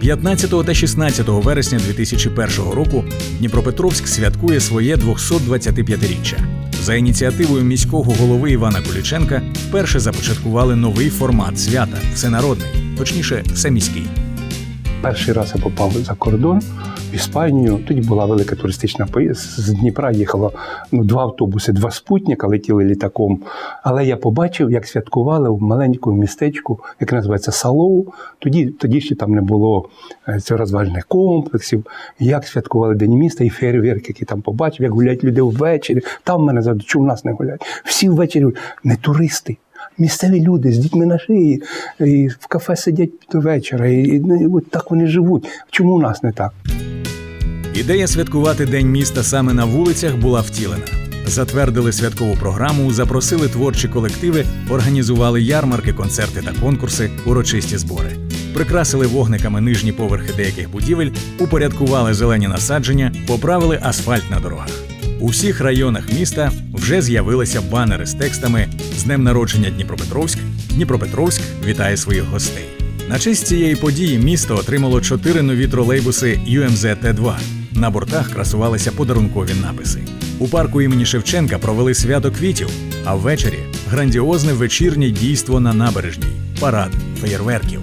15 та 16 вересня 2001 року Дніпропетровськ святкує своє 225-річчя. За ініціативою міського голови Івана Куліченка вперше започаткували новий формат свята всенародний, точніше, всеміський. Перший раз я попав за кордон в Іспанію. Тоді була велика туристична поїздка. З Дніпра їхало ну, два автобуси, два спутника летіли літаком. Але я побачив, як святкували в маленькому містечку, яке називається Салоу. Тоді, тоді ще там не було е, цього розважальних комплексів. Як святкували День міста і фейерверк, який там побачив, як гуляють люди ввечері. Там мене завжди, чому в нас не гуляють? Всі ввечері не туристи. Місцеві люди з дітьми на шиї, і в кафе сидять до вечора, і, і, ну, от так вони живуть. Чому у нас не так? Ідея святкувати День міста саме на вулицях була втілена. Затвердили святкову програму, запросили творчі колективи, організували ярмарки, концерти та конкурси, урочисті збори. Прикрасили вогниками нижні поверхи деяких будівель, упорядкували зелені насадження, поправили асфальт на дорогах. У всіх районах міста вже з'явилися банери з текстами з днем народження Дніпропетровськ. Дніпропетровськ вітає своїх гостей. На честь цієї події місто отримало чотири нові тролейбуси UMZ Т2. На бортах красувалися подарункові написи. У парку імені Шевченка провели свято квітів, а ввечері грандіозне вечірнє дійство на набережній парад феєрверків.